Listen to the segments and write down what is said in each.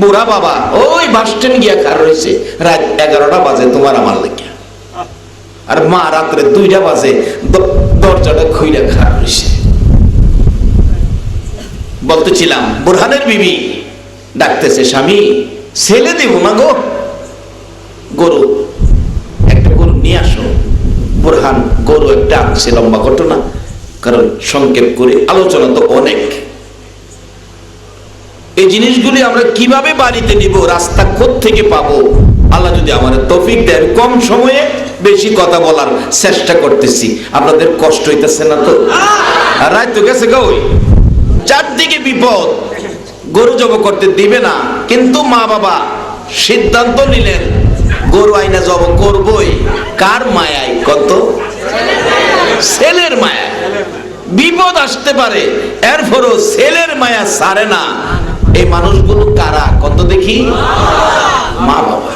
বুড়া বাবা, ওই বাস স্ট্যান্ড গিয়া কার রয়েছে রাত এগারোটা বাজে তোমার আমার লেগে। আর মা রাত্রে দুইটা বাজে দরজাটা খুইরা খারাপ রয়েছে বলতেছিলাম, বুরহানের বিবি? ডাকতেছে, স্বামী, ছেলে দেব না গো। গরু, একটা গরু নিয়ে আসো। বুরহান, গরু একটা আনছে, লম্বা ঘটনা। কারণ সংক্ষেপ করে আলোচনা তো অনেক। এই জিনিসগুলি আমরা কীভাবে বাড়িতে নিব, রাস্তা থেকে পাবো? আল্লাহ যদি আমাদের তফিক দেন, কম সময়ে বেশি কথা বলার চেষ্টা করতেছি। আপনাদের কষ্ট হইতেছে না তো? রাত তো গেছে গা। ওই চারদিকে বিপদ। গরু জব করতে দিবে না, কিন্তু মা বাবা সিদ্ধান্ত নিলেন, গরু আইনা জব করবই। কার মায়ায়? কত? ছেলের মায়া বিপদ আসতে পারে, এরপরও ছেলের মায়া সারে না। এই মানুষগুলো কারা? কত দেখি? মা বাবা।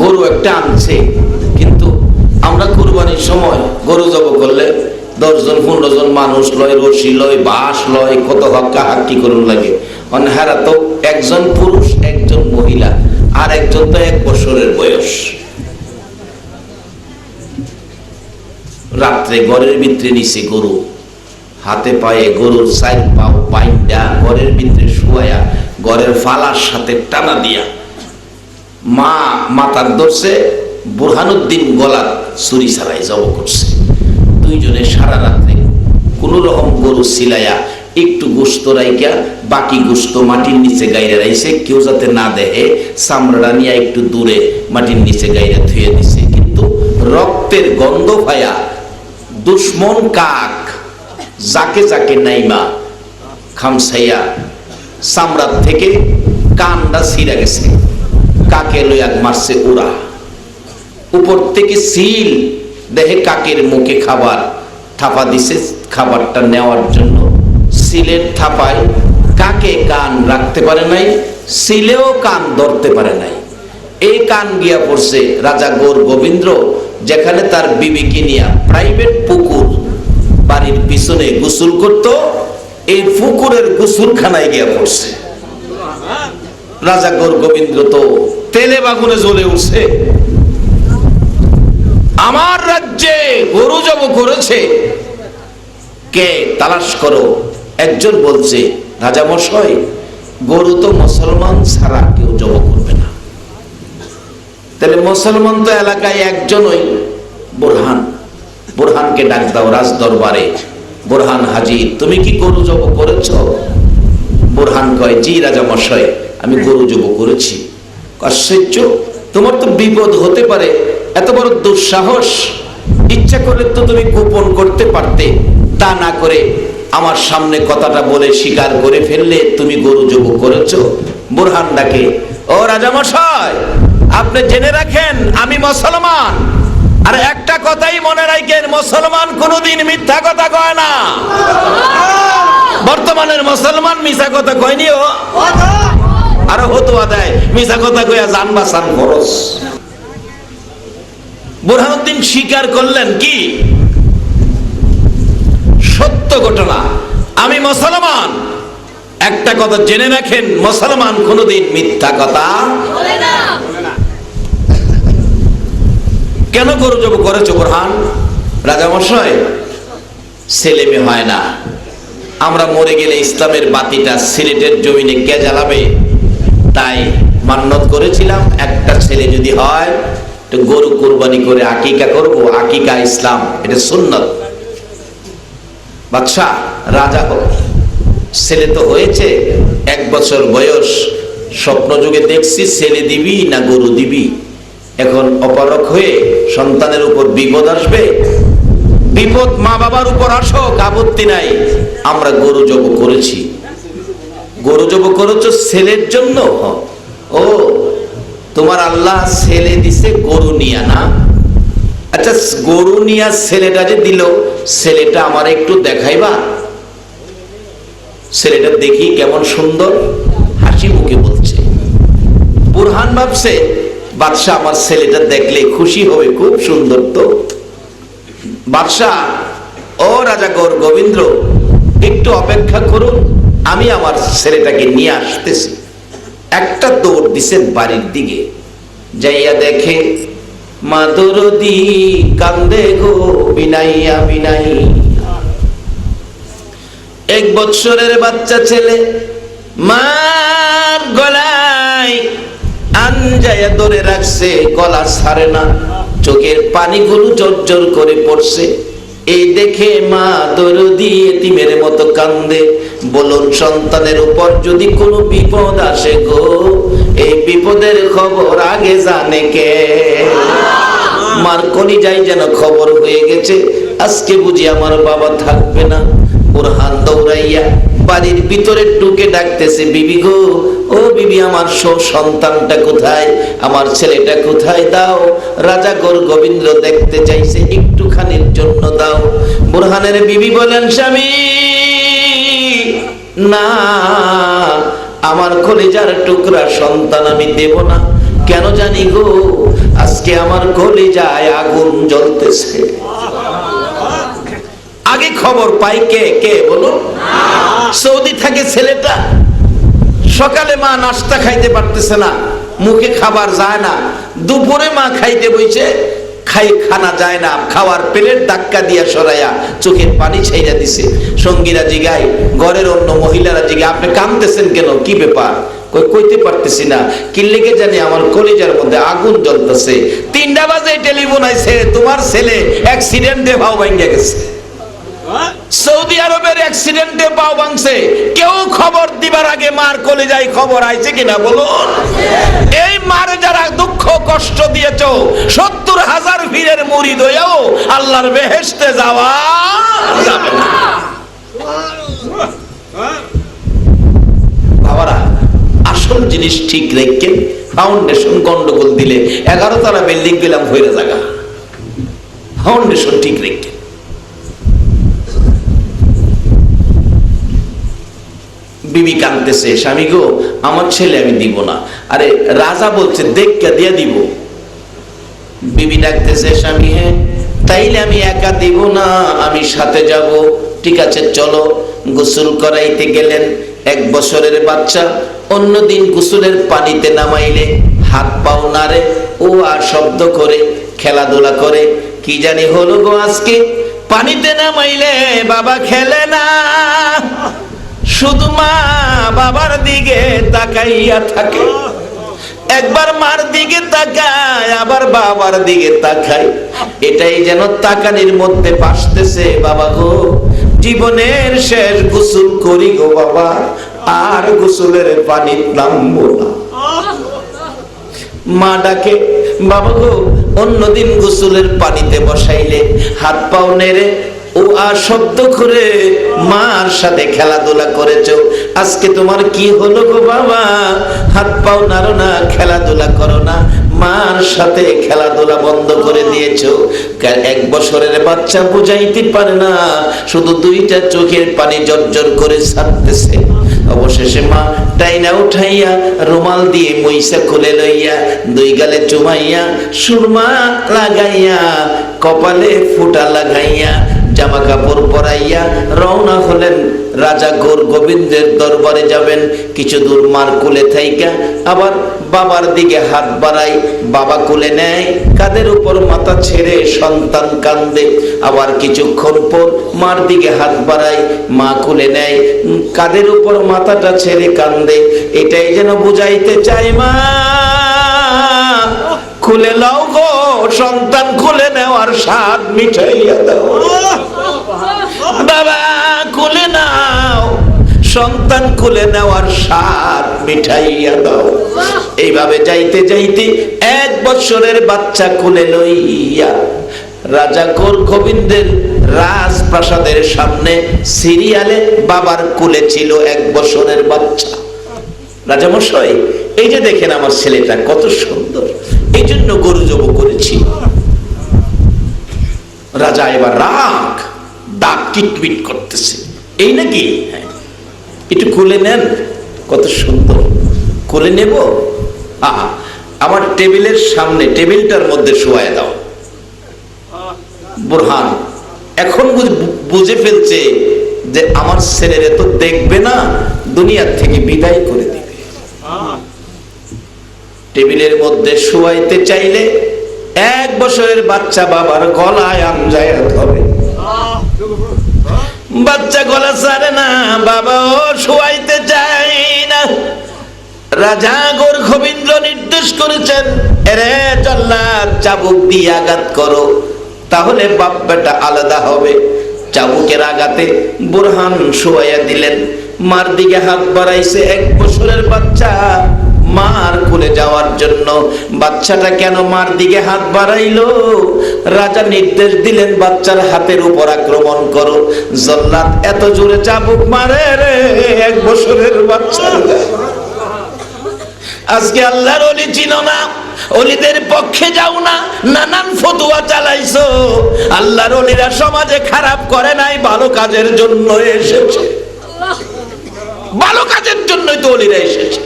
গরু একটা আনছে, কিন্তু আমরা কুরবানির সময় গরু জব করলে দশজন পনেরো জন মানুষ লয়, রশি লয়, বাঁশ লয়, কত হক্কা হাক্কি করুন লাগে। অনহারা তো একজন পুরুষ, একজন মহিলা, আর একজন তো এক বছরের বয়স। রাত্রে ঘরের ভিতরে নিছে গরু। হাতে পায়ে গরুর সাইড পাও পাইন্ডা ঘরের ভিতরে শুয়ায়া, ঘরের ফালার সাথে টানা দিয়া। মা মাতার দর্শে বুরহানুদ্দিন গলার ছুরি ছাড়াই জব করছে। দুইজনে সারা রাত্রে কোন রকম গরু সিলাইয়া একটু গোস্ত রাইকা বাকি গোস্ত মাটির নিচে গাইরে রাইছে, কেউ যাতে না দেহে চামড়া নিয়ে একটু দূরে মাটির নিচে গাইরে ধুয়ে দিছে। কিন্তু রক্তের গন্ধ পায়া দুশ্মন কাক, যাকে যাকে নাইমা, খামসাইয়া চামড়ার থেকে কানটা ছিঁড়া গেছে। কাকে লইয়া মারছে উড়া। উপর থেকে সিল দেহে কাকের মুখে খাবার থাপা দিছে খাবারটা নেওয়ার জন্য। সিলের থাপায় কাকে কান রাখতে পারে নাই, সিলেও কান ধরতে পারে নাই। এই কান গিয়া পড়ছে রাজা গৌর গোবিন্দ্র যেখানে তার বিবিকে নিয়া প্রাইভেট পুকুর বাড়ির পিছনে গোসল করত, এই পুকুরের গোসলখানায় গিয়া পড়ছে। রাজা গৌর গোবিন্দ্র তো তেলে বাগুনে জ্বলে উঠছে। আমার রাজ্যে গরু জব করেছে। কে তালাশ করো? একজন বলছে, রাজা মশাই, গরু তো মুসলমান ছাড়া কেউ জব করবে না। তাহলে মুসলমান তো এলাকায় একজনই বোরহান। বোরহানকে ডাক দাও রাজ দরবারে বোরহান হাজির তুমি কি গরু জব করেছ? বোরহান কয়, জি রাজা মশাই, আমি গরু জব করেছি। আশ্চর্য, তোমার তো বিপদ হতে পারে, এত বড় দুঃসাহস। ইচ্ছা করলে তো তুমি গোপন করতে পারতে। তা না করে আমার সামনে কথাটা বলে স্বীকার করে ফেললে তুমি গরু যোগ করেছ। বোরহান ডাকে, ও রাজামশাই আপনি জেনে রাখেন, আমি মুসলমান। আর একটা কথাই মনে রাখেন, মুসলমান কোনোদিন মিথ্যা কথা কয় না। বর্তমানের মুসলমান মিথ্যা কথা কয়নি ও। আরও হতো আদায় মিছা কথা কইয়া জান বাসান খরচ। বুরহানুদ্দিন স্বীকার করলেন কি? সত্য ঘটনা, আমি মুসলমান। একটা কথা জেনে রাখেন, মুসলমান কোনোদিন মিথ্যা কথা কেন গরু জব করেছ, বোরহান? রাজামশাই, ছেলে মেয়ে হয় না। আমরা মরে গেলে ইসলামের বাতিটা সিলেটের জমিনে কে জ্বালাবে? তাই মান্নত করেছিলাম, একটা ছেলে যদি হয়, তো গরু কোরবানি করে আকিকা করব, আকিকা ইসলাম, এটা সুন্নত। বাদশা, রাজা হোক, ছেলে তো হয়েছে, এক বছর বয়স স্বপ্ন যুগে দেখছি ছেলে দিবি না গরু দিবি। এখন অপারক হয়ে সন্তানের উপর বিপদ আসবে। বিপদ মা বাবার উপর আসক, আপত্তি নাই। আমরা গরু জব করেছি। গরু জব করেছ ছেলের জন্য? ও, তোমার আল্লাহ ছেলে দিছে গরু নিয়া না? আচ্ছা গরু নিয়া ছেলেটা যে দিল, ছেলেটা আমার একটু দেখাইবা? ছেলেটা দেখি কেমন সুন্দর, হাসি মুখে বলছে। বুরহান ভাবছে বাদশাহ আমার ছেলেটা দেখলে খুশি হবে, খুব সুন্দর তো। বাদশাহ, ও রাজা গৌর গোবিন্দ্র একটু অপেক্ষা করুন, আমি আমার ছেলেটাকে নিয়ে আসতেছি। একটা দৌড় দিছেন বাড়ির দিকে। যাইয়া দেখে মা দরদি কান্দে গো, বিনাইয়া বিনাই এক বৎসরের বাচ্চা ছেলে, মার গলায় আনজায়া ধরে রাখছে গলা ছাড়ে না, চোখের পানিগুলো জর্জর করে পড়ছে। এই দেখে মা দরদি এতিমের মতো কান্দে, বলুন সন্তানের উপর যদি কোনো বিপদ আসে গো, এই বিপদের খবর আগে জানে কে? মার কলিজায় যেন খবর হয়ে গেছে, আজকে বুঝি আমার বাবা থাকবে না। ওর হাত দৌড়াইয়া বাড়ির ভিতরে ঢুকে ডাকতেছে, বিবি গো, ও বিবি, আমার সো সন্তানটা কোথায়? আমার ছেলেটা কোথায়? দাও গোবিন্দ দেখতে চাইছে, একটুখানির জন্য দাও। বুরহানের বিবি বলেন, স্বামী, না, আমার কলিজার টুকরা সন্তান আমি দেব না। কেন জানি গো, আজকে আমার কলিজায় আগুন জ্বলতেছে। আগে খবর পাই কে? কে বলো সৌদি থাকে ছেলেটা সকালে মা নাস্তা খাইতে পারতেছে না, মুখে খাবার যায় না, দুপুরে মা খাইতে বইছে, খাই খানা যায় না, খাওয়ার প্লেট ধাক্কা দিয়া সরাইয়া চোখের পানি ছাইরা দিছে। সঙ্গীরা ঘরের অন্য মহিলারা জিগায়, আপনি কামতেছেন কেন? কি ব্যাপার? কইতে পারতেছি না। কি লেগে জানি আমার কলিজার মধ্যে আগুন জ্বলতেছে। তিনটা বাজে টেলিফোন আইছে, তোমার ছেলে অ্যাক্সিডেন্টে ভাও গেছে। সৌদি আরবের অ্যাক্সিডেন্টে পাও ভাঙছে। কেউ খবর দিবার আগে মার কলে যাই খবর আইছে কিনা বলুন? এই মার যারা দুঃখ কষ্ট দিয়েছ, সত্তর হাজার ভিড়ের মুড়ি দইয়াও আল্লাহর বেহেস্তে যাওয়া যাবে না। বাবারা, আসল জিনিস ঠিক রেখে ফাউন্ডেশন গন্ডগোল দিলে এগারো তলা বিল্ডিং গেলাম হয়ে জায়গা। ফাউন্ডেশন ঠিক রেখে। বিবি কাঁদতেছে, স্বামী গো, আমার ছেলে আমি দিব না। আরে রাজা বলছে দেখকে দিয়ে দিব। বিবি ডাকতেছে, স্বামী হ্যাঁ তাইলে আমি একা দিব না, আমি সাথে যাব। ঠিক আছে, চলো। গোসল করাইতে গেলেন এক বছরের বাচ্চা, অন্যদিন গোসলের পানিতে নামাইলে হাত পাও নাড়ে, ও আর শব্দ করে, খেলাধুলা করে। কি জানি হলো গো আজকে? পানিতে নামাইলে বাবা খেলে না। শুধু মা বাবার দিকে তাকাইয়া থাকে। একবার মার দিকে তাকায়, আবার বাবার দিকে তাকায়। এটাই যেন তাকানির মধ্যে বাসতেছে বাবা গো। জীবনের শেষ গোসল করি গো বাবা, আর গোসলের পানি নামবো না। মা ডাকে, বাবা গো, অন্যদিন গোসলের পানিতে বসাইলে হাত পাও নেড়ে ও আর শব্দ করে মার সাথে খেলাধুলা করেছ। আজকে তোমার কি হলো গো বাবা? হাত পাও নাড়ো না, খেলাধুলা করো না। মার সাথে খেলাধুলা বন্ধ করে দিয়েছ। এক বছরের বাচ্চা বুঝাইতে পারে না, শুধু দুইটা চোখের পানি জর্জর করে ছাড়তেছে। অবশেষে মা টাইনা উঠাইয়া রুমাল দিয়ে মইসা খুলে লইয়া দুই গালে চুমাইয়া সুরমা লাগাইয়া কপালে ফুটা লাগাইয়া জামা কাপড় পরাইয়া রওনা হলেন। রাজা গোর গোবিন্দের দরবারে যাবেন। কিছু দূর মার কুলে থাইকা আবার বাবার দিকে হাত বাড়াই বাবা কুলে নেয়, কাদের উপর মাথা ছেড়ে সন্তান কান্দে। আবার কিছুক্ষণ পর মার দিকে হাত বাড়াই মা কুলে নেয়, কাদের উপর মাথাটা ছেড়ে কান্দে। এটাই যেন বুঝাইতে চাই মা। খুলে নাও গো, সন্তান খুলে নেওয়ার স্বাদ মিঠাইয়া দাও। বাবা, খুলে নাও, সন্তান খুলে নেওয়ার স্বাদ মিঠাইয়া দাও। এইভাবে যাইতে যাইতে এক বছরের বাচ্চা খুলে লইয়া রাজা কোর গোবিন্দের রাজপ্রাসাদের সামনে সিরিয়ালে বাবার কুলে ছিল এক বছরের বাচ্চা। রাজামশাই, এই যে দেখেন আমার ছেলেটা কত সুন্দর। এই জন্য গরু জব করেছি। রাজা এবার রাগ ডাক কিটমিট করতেছে। এই নাকি? হ্যাঁ। একটু খুলে নেন, কত সুন্দর। খুলে নেব? আমার টেবিলের সামনে, টেবিলটার মধ্যে শোয়ায় দাও। বুরহান, এখন বুঝ- বুঝে ফেলছে যে আমার ছেলেরে তো দেখবে না দুনিয়ার থেকে বিদায় করে দিবে। টেবিলের মধ্যে শুয়াইতে চাইলে এক বছরের বাচ্চা বাবার গলায় আমজায় ধরে বাচ্চা গলা ছাড়ে না, বাবা ও শুয়াইতে চাই না। রাজা গোর গোবিন্দ নির্দেশ করেছেন, এরে জল্লাদ, চাবুক দিয়ে আঘাত করো, তাহলে বাপ বেটা আলাদা হবে। চাবুকের আঘাতে বুরহান শোয়াইয়া দিলেন, মার দিকে হাত বাড়াইছে এক বছরের বাচ্চা। মার কোলে যাওয়ার জন্য। বাচ্চাটা কেন মার দিকে হাত বাড়াইলো? রাজা নির্দেশ দিলেন, বাচ্চার হাতের উপর আক্রমণ করো। জল্লাদ এত জোরে চাবুক মারে রে, এক বছরের বাচ্চা। আজকে আল্লাহর অলি চিনো না, অলিদের পক্ষে যাও না, নানান ফতুয়া চালাইছো। আল্লাহর অলিরা সমাজে খারাপ করে নাই, ভালো কাজের জন্য এসেছে। ভালো কাজের জন্যই তো অলিরা এসেছে।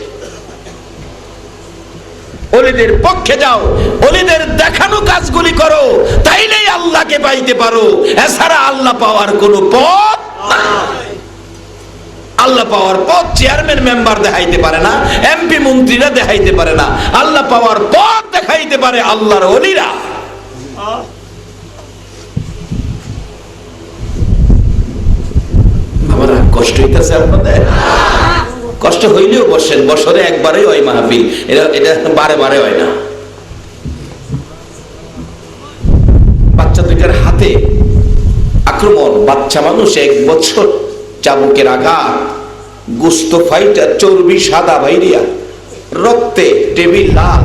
অলিদের পক্ষে যাও, অলিদের দেখানো কাজগুলি করো, তাইলেই আল্লাহকে পাইতে পারো। এছাড়া আল্লাহ পাওয়ার কোনো পথ আল্লাহ পাওয়ার পথ চেয়ারম্যান মেম্বার দেখাইতে পারে না, এমপি মন্ত্রীরা দেখাইতে পারে না। আল্লাহ পাওয়ার পথ দেখাইতে পারে আল্লাহর অলিরা। আমার কষ্ট হইতেছে আপনাদের? কষ্ট হইলেও বসেন বছরে একবারে হয় মাহফিল। এটা এটা বারে বারে হয় না। বাচ্চা দুইটার হাতে আক্রমণ, বাচ্চা মানুষ এক বছর চাবুকের আঘাত, গুস্ত ফাইটার চর্বি সাদা বাইরিয়া, রক্তে টেবিল লাল,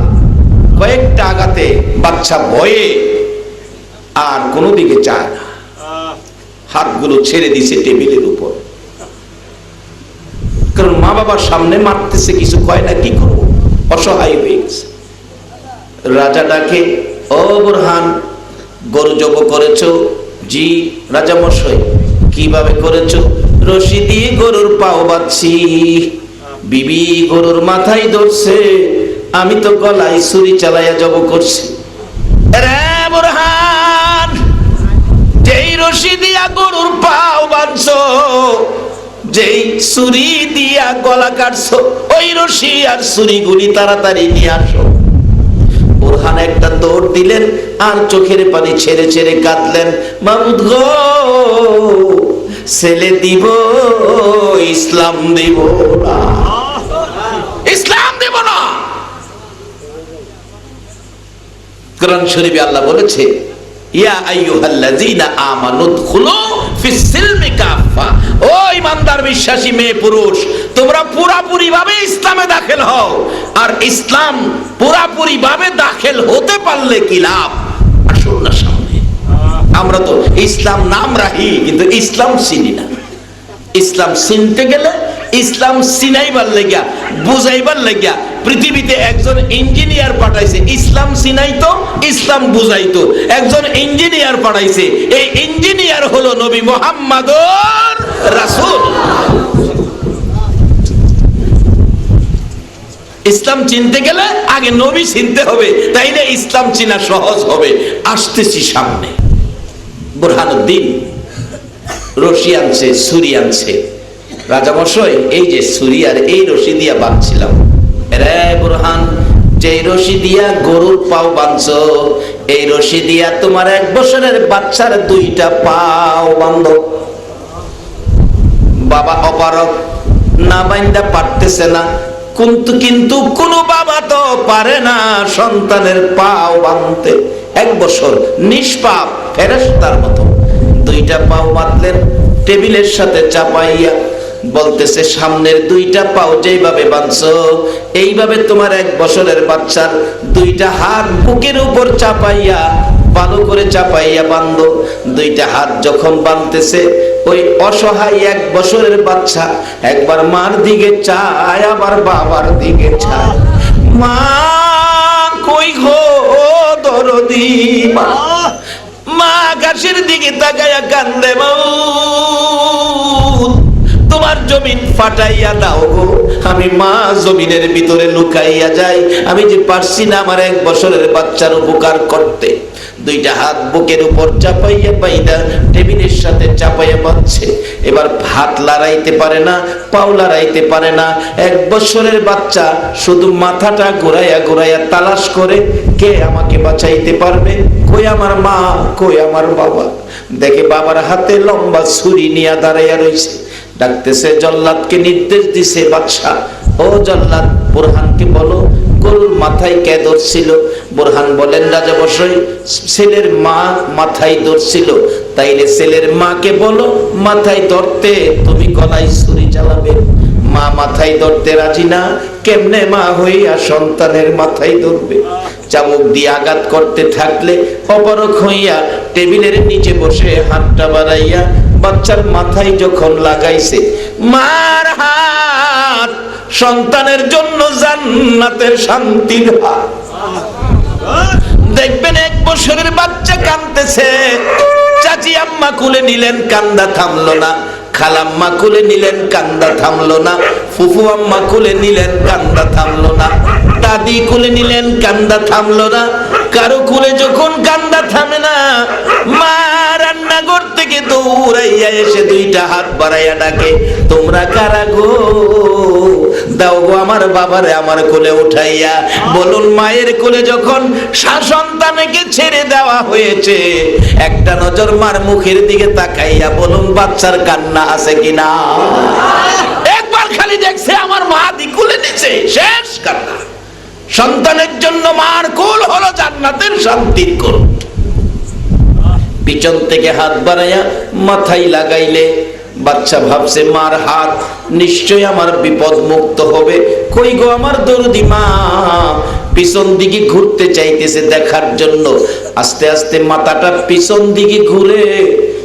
কয়েকটা আঘাতে বাচ্চা ভয়ে আর কোনো দিকে চায় না। হাতগুলো ছেড়ে দিছে টেবিলের উপর। কারণ মা বাবার সামনে মারতেছে কিছু কয় না, কি করব? অসহায় হয়ে গেছে। রাজা ডাকে, ও বোরহান, গরু জব করেছ? জি, রাজা মশাই, কীভাবে করেছ? রশি দিয়ে গরুর পাও বাচ্ছি বিবি গরুর মাথায় ধরছে। আমি তো গলায় ছুরি চালাইয়া জব করছি। যেই রশি দিয়া গরুর পাও বাঁধছো যেই ছুরি দিয়া গলা কাটছো, ওই রশি আর ছুরিগুলি তাড়াতাড়ি নিয়ে আসো। একটা দৌড় দিলেন আর চোখের পানি ছেড়ে ছেড়ে কাঁদলেন ছেলে দিব, ইসলাম দিব না। ইসলাম দিব না। কোরআন শরীফে আল্লাহ বলেছে, ইয়া আইয়ুহাল্লাযীনা আমানু দুখুলু ফিস সিলমি কাফা ও বিশ্বাসী মেয়ে পুরুষ, তোমরা পুরাপুরি ভাবে ইসলামে দাখিল হও। আর ইসলাম পুরাপুরি ভাবে দাখিল হতে পারলে কি লাভ? আসুন না সামনে। আমরা তো ইসলাম নাম রাখি কিন্তু ইসলাম চিনি না। ইসলাম চিনতে গেলে ইসলাম চিনাইবার লেগিয়া, বুঝাইবার লেগিয়া পৃথিবীতে একজন ইঞ্জিনিয়ার পাঠাইছে। ইসলাম চিনাইতো ইসলাম বুঝাইতো। একজন ইঞ্জিনিয়ার পাঠাইছে। এই ইঞ্জিনিয়ার হলো নবী মোহাম্মদর রাসূল। ইসলাম চিনতে গেলে আগে নবী চিনতে হবে, তাইলে ইসলাম চিনা সহজ হবে। আসতেছি সামনে। বুরহানুদ্দিন, রশি আনছে, ছুরি আনছে। রাজামশাই, এই যে ছুরি আর এই রশি দিয়া বাঁধছিলাম। যে রশি দিয়া গরুর এই রশি দিয়া তোমার এক বছরের বাচ্চার দুইটা পাও বাবা পারতেছে না, কিন্তু কিন্তু কোন বাবা তো পারে না সন্তানের পাও বাঁধতে। এক বছর নিষ্পাপ ফেরেস্তার মতো দুইটা পাও বাঁধলেন, টেবিলের সাথে চাপাইয়া বলতেছে, সামনের দুইটা পাও যেইভাবে বাঁধছো, এইভাবে তোমার এক বছরের বাচ্চার দুইটা হাত বুকের উপর চাপাইয়া, ভালো করে চাপাইয়া বান্ধ দুইটা হাত যখন বাঁধতেছে, ওই অসহায় এক বছরের বাচ্চা একবার মার দিকে চায়, আবার বাবার দিকে চায়। মা, কই গো দরদি, মা? মা আকাশের দিকে তাকায়া কান্দে মাউত তোমার জমিন ফাটাইয়া দাও গো। আমি মা জমিনের ভিতরে লুকাইয়া যাই। আমি যে পারছি না আমার এক বছরের বাচ্চার উপকার করতে। দুইটা হাত বুকের উপর চাপাইয়া পাইদা, টেবিলের সাথে চাপাইয়া পাচ্ছে এবার ভাত লড়াইতে পারে না, পাও লড়াইতে পারে না। এক বছরের বাচ্চা শুধু মাথাটা ঘুরাইয়া ঘুরাইয়া তালাশ করে, কে আমাকে বাঁচাইতে পারবে? কই আমার মা, কই আমার বাবা? দেখে বাবার হাতে লম্বা ছুরি নিয়ে দাঁড়াইয়া রয়েছে ডাকতেছে, জল্লাদকে নির্দেশ দিছে বাদশাহ। ও জল্লাদ, বুরহানকে বলো গরুর মাথায় কে ধরছিল? বুরহান বলেন, রাজা বসই, ছেলের মা মাথায় ধরছিল। তাইলে ছেলের মাকে বলো, মাথায় ধরতে তুমি গলায় ছুরি চালাবে। মা মাথায় ধরতে রাজি না, কেমনে মা হইয়া সন্তানের মাথায় ধরবে? চামুক দিয়ে আঘাত করতে থাকলে অপরক হইয়া টেবিলের নিচে বসে হাতটা বাড়াইয়া বাচ্চার মাথায় যখন লাগাইছে, মার হাত, সন্তানের জন্য জান্নাতের শান্তির হাত। দেখবেন এক বছরের বাচ্চা কাঁদতেছে। চাচি আম্মা কুলে নিলেন, কান্দা থামলো না। খালাম্মা কুলে নিলেন, কান্দা থামলো না। ফুফু আম্মা কুলে নিলেন, কান্দা থামলো না। দাদি কুলে নিলেন, কান্দা থামলো না। কারও কুলে যখন কান্দা থামে না, মা দৌড়াইয়া এসে দুইটা হাত বাড়াইয়া ডাকে, তোমরা কারা গো? দাও গো আমার বাবারে আমার কোলে উঠাইয়া। বলুন, মায়ের কোলে যখন সন্তানকে ছেড়ে দেওয়া হয়েছে, একটা নজর মার মুখের দিকে তাকাইয়া বলুন, বাচ্চার কান্না আছে কিনা? একবার খালি দেখছে আমার মা দিকুলে নিচে, শেষ কান্না। সন্তানের জন্য মার কোল হলো জান্নাতের শান্তির কোল। পিছন থেকে হাত বাড়াইয়া মাথায় লাগাইলে, বাচ্চা ভাবছে, মার হাত নিশ্চয় আমার বিপদ মুক্ত হবে। কই গো আমার দরদি মা? পিছন দিকে ঘুরতে চাইতেছে দেখার জন্য। আস্তে আস্তে মাথাটা পিছন দিকে ঘুরে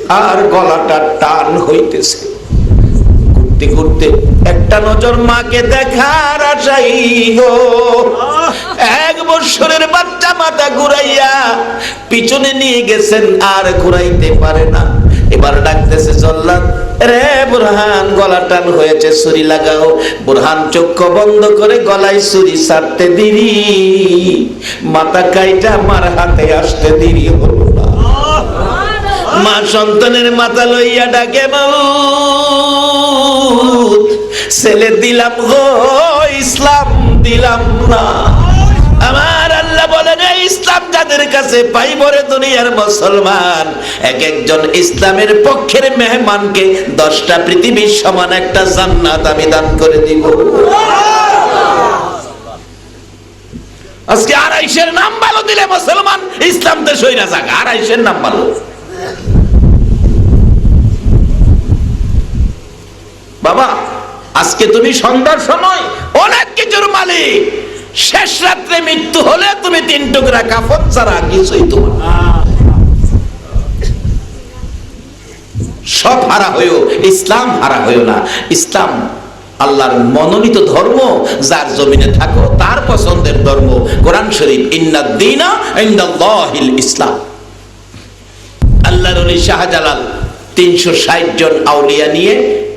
আর গলাটা টান হইতেছে। ঘুরতে ঘুরতে একটা নজর মাকে দেখার আশাই এক বছরের বাচ্চা মাথা ঘুরাইয়া পিছনে নিয়ে গেছেন, আর ঘুরাইতে পারে না। এবার ডাকতেছে, জল্লাদ, রে বুরহান, গলা টান হয়েছে, ছুরি লাগাও। বুরহান, চক্ষু বন্ধ করে গলায় ছুরি ছাড়তে দিরি। মাথা কাইটা মার হাতে আসতে দেরি হলো না। মা সন্তানের মাথা লইয়া ডাকে মাউত ছেলে দিলাম গো, ইসলাম দিলাম না। আমার আল্লাহ বলেন ইসলাম যাদের কাছে পাইবরে দুনিয়ার মুসলমান, এক একজন ইসলামের পক্ষের মেহমানকে দশটা পৃথিবীর সমান একটা জান্নাত আমি দান করে দিব। আজকে আড়াইশের নাম ভালো দিলে মুসলমান, ইসলাম দেশ না যাক, আড়াইশের নাম ভালো। বাবা আজকে তুমি সন্ধ্যার সময় অনেক কিছুর মালিক। শেষ রাত্রে মৃত্যু হলে তুমি তিন টুকরা কাফন ছাড়া কিছুই তোমার সব হারা হয়েও, ইসলাম হারা হয়েও না। ইসলাম আল্লাহর মনোনীত ধর্ম, যার জমিনে থাকো, তার পছন্দের ধর্ম, কোরআন শরীফ ইন্নাদ্দিনা ইন্দাল্লাহিল ইসলাম। আল্লাহর শাহজালাল তিনশো ষাট জন আউলিয়া নিয়ে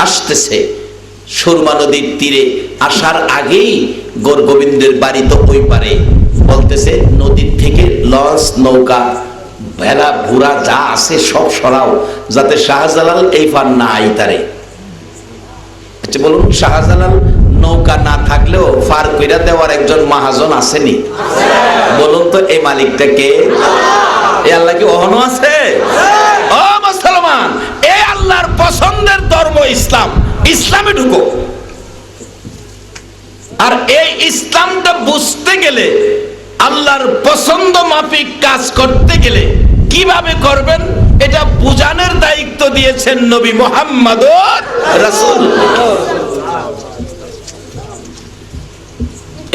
আসতেছে। সুরমা নদীর তীরে আসার আগেই গোর গোবিন্দের বাড়ি তো ওই পারে। বলতেছে, নদীর থেকে লঞ্চ, নৌকা, ভেলা, ভুরা যা আছে সব সরাও, যাতে শাহজালাল এই পার না আইতারে। আচ্ছা বলুন, শাহজালাল নৌকা না থাকলেও ফার কইরা দেওয়ার একজন মহাজন আসেনি? বলুন তো এই মালিকটা কে? এই আল্লাহ কি অহনো আছে? ও মুসলমান এই আল্লাহর পছন্দের ধর্ম ইসলাম। ইসলামে ঢুকো। আর এই ইসলামটা বুঝতে গেলে, আল্লাহর পছন্দ মাফিক কাজ করতে গেলে কীভাবে করবেন? এটা বুঝানোর দায়িত্ব দিয়েছেন নবী মোহাম্মদ রাসূল।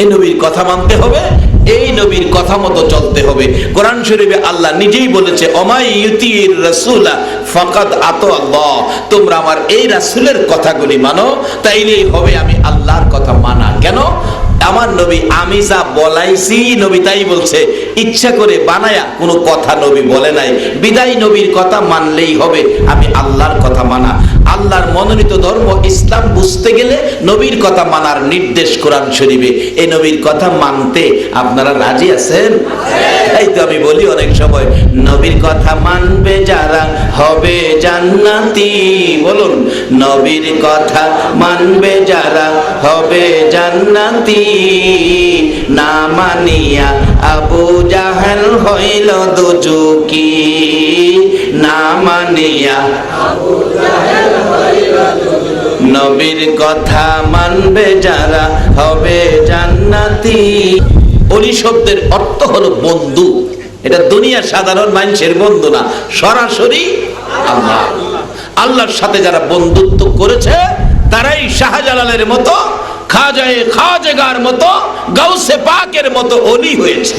এই নবীর কথা মানতে হবে। এই নবীর কথা মতো চলতে হবে। কোরআন শরীফে আল্লাহ নিজেই বলেছে, অমাই ইউতির রাসূলা আতো তোমরা আমার এই রাসূলের কথাগুলি মানো, তাইলেই হবে আমি আল্লাহর কথা মানা। কেন? আমার নবী, আমি যা বলাইছি নবী তাই বলছে। ইচ্ছা করে বানায়া কোনো কথা নবী বলে নাই। বিদায় নবীর কথা মানলেই হবে, আমি আল্লাহর কথা মানা। আল্লাহর মনোনীত ধর্ম ইসলাম বুঝতে গেলে নবীর কথা মানার নির্দেশ কোরআন শরীফে। এই নবীর কথা মানতে আপনারা রাজি আছেন? এই তো আমি বলি অনেক সময়, নবীর কথা মানবে যারা হবে জান্নাতি। বলুন, নবীর কথা মানবে যারা হবে জান্নাতি। না মানিয়া আবু জাহাল হইল দুজুকি। না মানিয়া নবীর কথা মানবে যারা, হবে জান্নাতি। অলি শব্দের অর্থ হলো বন্ধু। এটা দুনিয়ার সাধারণ মানুষের বন্ধু না, সরাসরি আল্লাহ। আল্লাহর সাথে যারা বন্ধুত্ব করেছে, তারাই শাহজালালের মতো, খাজায়ে খাজেগার মতো, গাউসে পাকের মতো অলি হয়েছে।